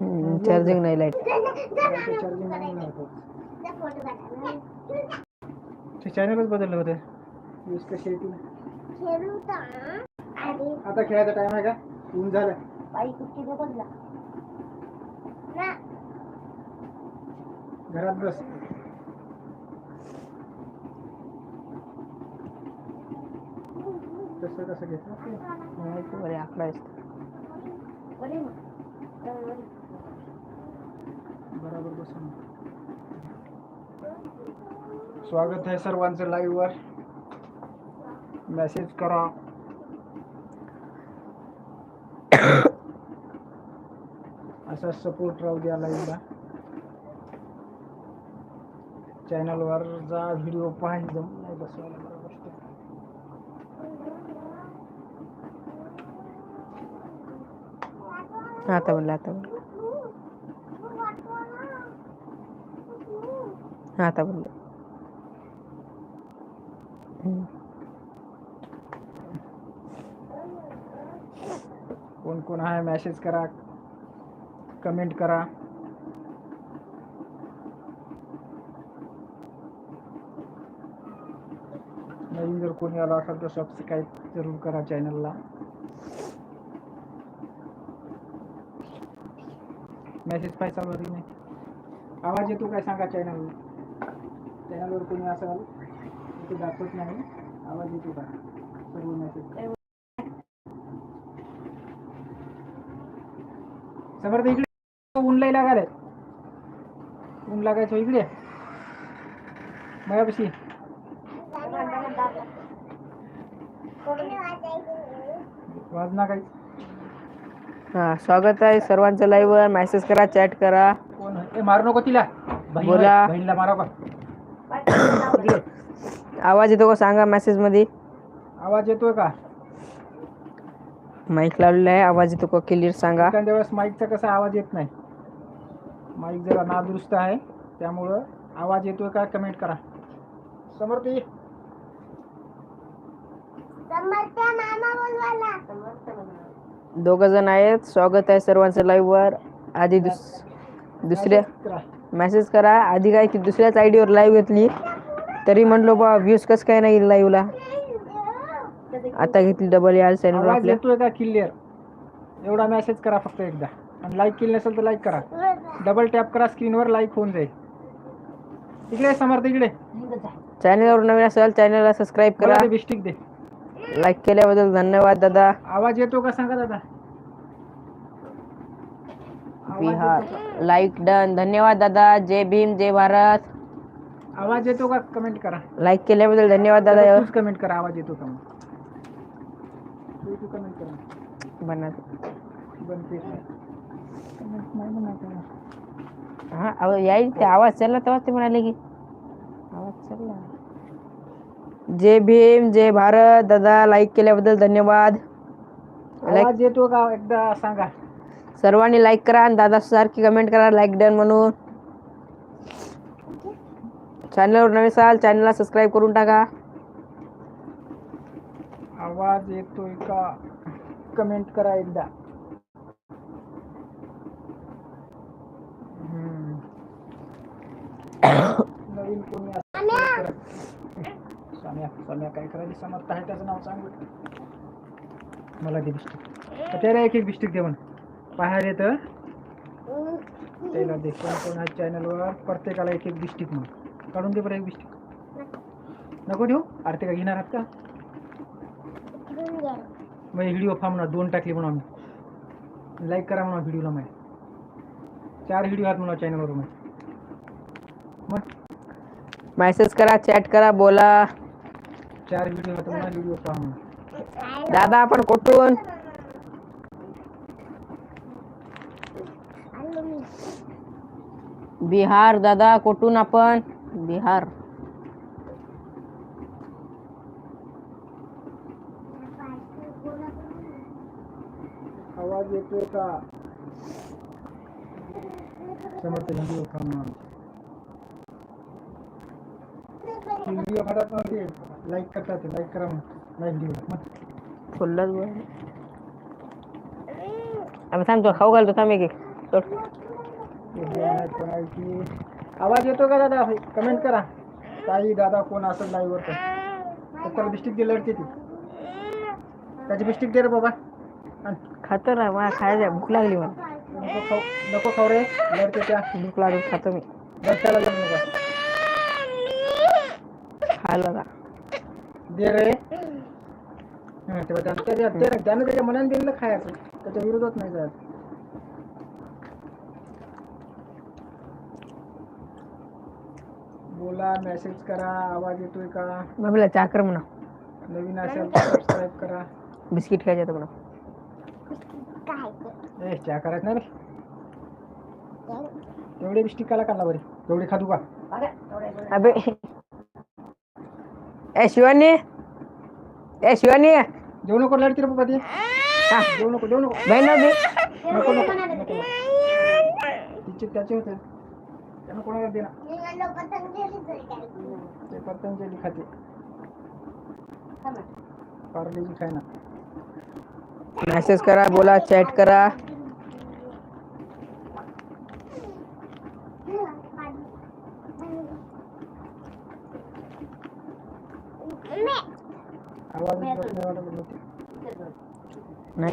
Charging नाही light charging नाही चॅनलच बदललं होतं येते आता खेळायचा टाइम आहे का ऊन झालं घरात बस तसं कसं घेतलं आकडा आहे. बरोबर बसून. स्वागत आहे सर्वांचं लाईव्ह वर. मेसेज करा. असा सपोर्ट राहू द्या लाईव्हला चॅनलवर जा व्हिडिओ पाहायला नाही बसवायला बरोबर आता बोलला आता बोलला आता बोलले कोण कोण आहे मेसेज करा कमेंट करा. नवीन जर कोणी आला असेल तर सबस्क्राईब जरूर करा चॅनलला मेसेज पाहिजे चालू नाही? आवाज येतो काय सांगा चॅनल चॅनलवर कोणी असाल ते दाखवत नाही. आवाज येतो का? सर्व मेसेज समर्थ इकडे ऊन लई लागायला ऊन लागायचं इकडे मायापाशी वाजना काही. हा स्वागत आहे सर्वांचं लाईव्ह वर. मेसेज करा चॅट करा. कोण? ए मारू नको तिला. बोला. बहिणीला मारा का. आवाज येतो का? सांगा मेसेजमध्ये. आवाज येतोय का? माईक लावलेला आहे. आवाज येतो का? क्लिअर सांगा. एखाद्या वेळेस माईकचा कसा आवाज येत नाही? माईक जरा नादुरुस्त आहे. त्यामुळं आवाज येतोय का? कमेंट करा. समर्थ. दोघ जण आहेत. स्वागत आहे सर्वांचं लाईव्ह वर. आधी दुस दुसऱ्या. मेसेज करा. आधी काय की दुसऱ्याच आयडी वर लाईव्ह घेतली. तरी म्हणलो बा व्ह्यूज कस काय नाही लाईव्हला आता घेतली डबल यार चॅनल आवाज आपल्या. येतोय का क्लिअर एवढा मेसेज करा फक्त एकदा. आणि लाईक केली नसेल तर लाईक करा. डबल टॅप करा स्क्रीनवर लाईक होऊन जाईल. इकडे समर्थ इकडे. चॅनलवर नवीन असेल चॅनलला सबस्क्राईब करा. बिस्टिक दे. लाईक केल्याबद्दल धन्यवाद दादा. आवाज येतो का सांगा दादा? आवाज बिहार? लाईक डन धन्यवाद दादा. जय भीम जय भारत. आवाज़ येतो का? कमेंट करा. लाईक केल्याबद्दल धन्यवाद दादा. तूच कमेंट करा आवाज़ येतो का तू तू कमेंट करा. बनत बनते कमेंट नाही म्हणत हा आव- यायला ते आवाज़ तेव्हा ते म्हणाले की. आवाज़ जय भीम जय भारत. दादा लाईक केल्याबद्दल धन्यवाद. आवाज़ येतो का? एकदा सांगा. सर्वांनी लाईक करा आणि दादा सारखी कमेंट करा लाईक डन म्हणून. चॅनलवर नवीन असाल चॅनलला सबस्क्राईब करून टाका. आवाज येतोय का कमेंट करा एकदा. नवीन कोणी. साम्या. साम्या काय करायची? समजत आहे त्याचं नाव सांग. मला दे बिस्टिक त्याला एक एक बिस्टिक दे म्हण बाहेर येतं. त्याला दे. कोण कोण आहे चॅनलवर प्रत्येकाला एक एक बिस्टिक मग काढून दे बरं एक बिस्टिक नको देऊ. आरती का घेणार आहात का? मग व्हिडिओ फा म्हणा दोन टाकले म्हणा आम्ही. लाईक करा म्हणा व्हिडिओला मग चार व्हिडिओ आहेत म्हणा चॅनलवर मग? मेसेज करा चॅट करा बोला. चार व्हिडिओ आहेत म्हणा व्हिडिओ पहा म्हणा दादा आपण कुठून? बिहार दादा कुठून आपण? बिहार आवाज येतोय का? समर्थ व्हिडिओ व्हिडिओ फाटत नव्हते. लाईक करतात लाईक करा मग. लाईक व्हिडिओ मग आम्ही थांबतो खाऊ घालतो थांब एक एक. कोणाची आवाज येतो का दादा? कमेंट करा. ताई दादा कोण असेल लाईव्ह वर तर त्याला बिस्टिक दे लढते ती. त्याची बिस्टिक दे रे बाबा. खातो ना मला खायचं भूक लागली मला. नको खाऊ नको खाऊ रे. लढते त्या. भूक लागली खातो मी. रस्त्याला जाऊ नका खायला का दे रे. त्यानं त्याच्या त्यानं त्यानं त्याच्या मनाने दिलेलं खायचं. त्याच्या विरोधात नाही जायचं. बोला मेसेज करा आवाज़ येतोय का? मम्मीला चहा कर म्हणा. नवीन असेल तर सबस्क्राईब करा. बिस्किट खायचे तर म्हणा. ए चहा करायचं नाही रे. तेवढे बिस्टिक काला काढला बरे. तेवढे खातू का? अबे. ए शिवानी. ए शिवानी. देऊ नको लढती रे बाबा ते हा, देऊ नको देऊ नको. बहीण नको नको नको. तिचे त्याचे होते. त्यांना कोणाला दे ना ते पतंजली खाते. पार्लेजी खाय ना. मेसेज करा बोला चॅट करा. आवाज़ नाही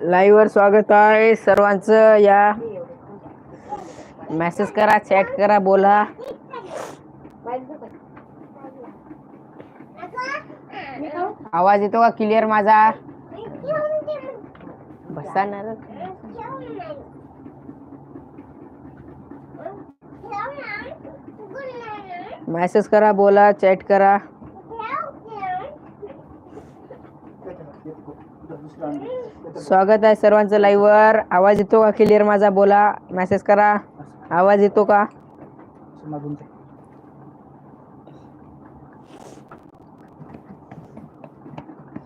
लाईव्हवर स्वागत आहे सर्वांचं. या मेसेज करा चॅट करा बोला. आवाज येतो का? क्लिअर माझा? बसा ना मेसेज करा बोला चॅट करा. स्वागत आहे सर्वांचं लाईव्हवर आवाज येतो का? क्लिअर माझा? बोला. मेसेज करा. आवाज येतो का असं मागून ते.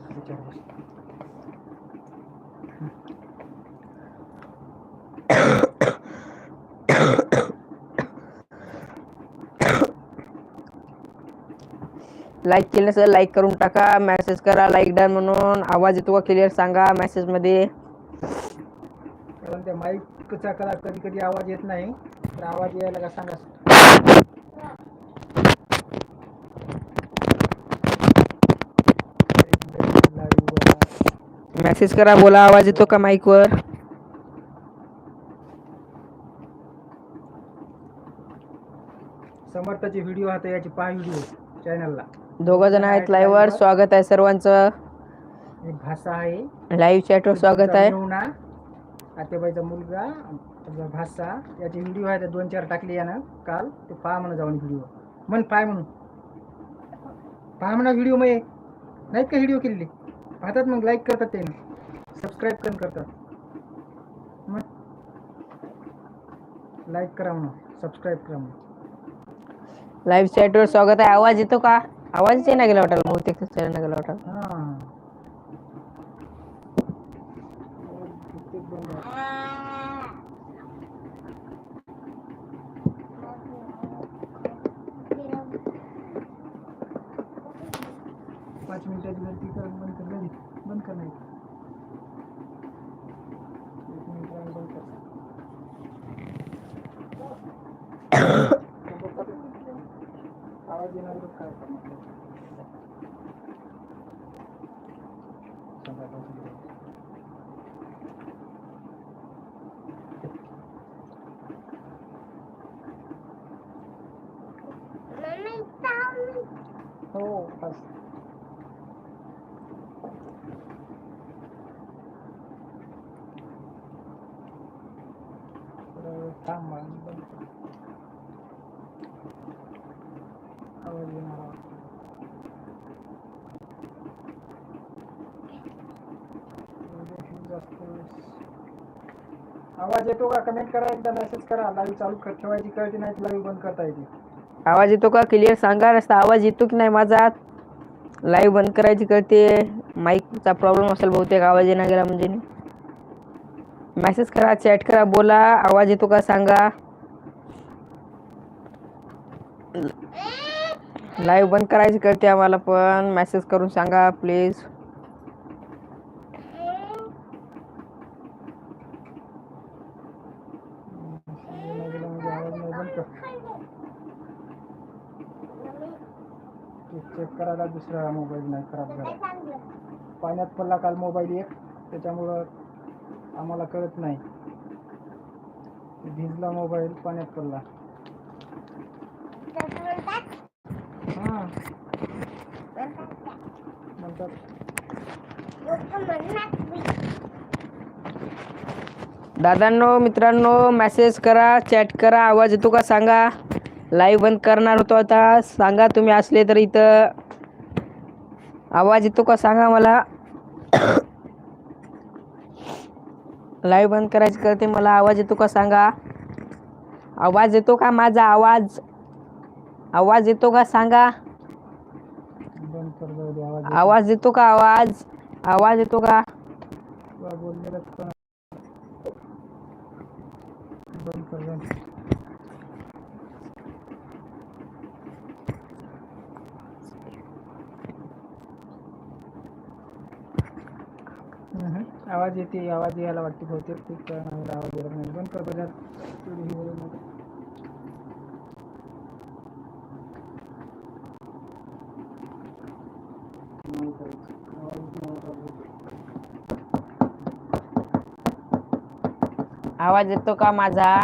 त्याच्यावर बस. लाईक केलं नसेल लाईक करून टाका. मेसेज करा लाईक डन म्हणून. आवाज येतो का क्लिअर सांगा मेसेजमध्ये. कारण त्या माईकचा कला कधी कधी आवाज येत नाही. तर आवाज यायला का सांगा? मेसेज करा बोला आवाज येतो का माईक वर? समर्थाचे व्हिडिओ आता याचे पहा व्हिडिओ चॅनलला दोघ जण आहेत लाईव्ह वर. स्वागत आहे सर्वांचं. एक भाषा आहे. लाईव्ह चॅट वर स्वागत आहे. आतेबाईचा मुलगा भाषा. याचे व्हिडिओ आहेत दोन चार टाकले यानं काल. ते पहा म्हणा जाऊन व्हिडिओ म्हण पाय म्हणून. पहा म्हणा व्हिडिओ मग नाहीत का व्हिडिओ केलेले? पाहतात मग लाईक करतात ते सबस्क्राईब पण करतात. मग लाईक करा म्हणून सबस्क्राईब करा म्हणून लाईव्ह चॅट वर स्वागत आहे. आवाज येतो का? आवाजच नाही गेला वाटेल बहुतेक चॅनल गेला वाटेल पाच मिनिटात गर्दी कर बंद कर बंद कर नाही एक मिनिट राहिलं, बंद कर आवाज येणार तर काय करणार? संध्याकाळचं जेवण. हो आवाज येतो का? कमेंट करा एकदा मेसेज करा. लाईव्ह चालू कर ठेवायची कळती नाही लाईव्ह बंद करता येते. आवाज येतो का? क्लिअर सांगा रस्ता आवाज येतो की नाही माझा? लाईव्ह बंद करायची कळते. माईकचा प्रॉब्लेम असेल बहुतेक आवाज येणार गेला म्हणजे. मेसेज करा चॅट करा बोला आवाज येतो का सांगा. लाईव्ह बंद करायची कळते आम्हाला पण. मेसेज करून सांगा प्लीज नाही गेला म्हणजे आवाज नाही बंद कर चेक करायला दुसरा मोबाईल नाही खराब झाला. पाण्यात पडला काल मोबाईल एक त्याच्यामुळं आम्हाला कळत नाही. भिजला मोबाईल पाण्यात पडला. हां म्हणतात दादांनो मित्रांनो मेसेज करा चॅट करा आवाज येतो का सांगा? लाईव्ह बंद करणार होतो आता. सांगा तुम्ही असले तर इथं. आवाज येतो का सांगा मला. लाईव्ह बंद करायची करते मला. आवाज येतो का सांगा. आवाज येतो का माझा आवाज? आवाज येतो का सांगा. आवाज येतो का आवाज? आवाज येतो का? बंद कर जाऊ दे. हम्म. आवाज येते आवाज यायला वाटते बहुतेक. खूप वेळा नाही आवाज येत नाही. पण कर आवाज येतो का माझा?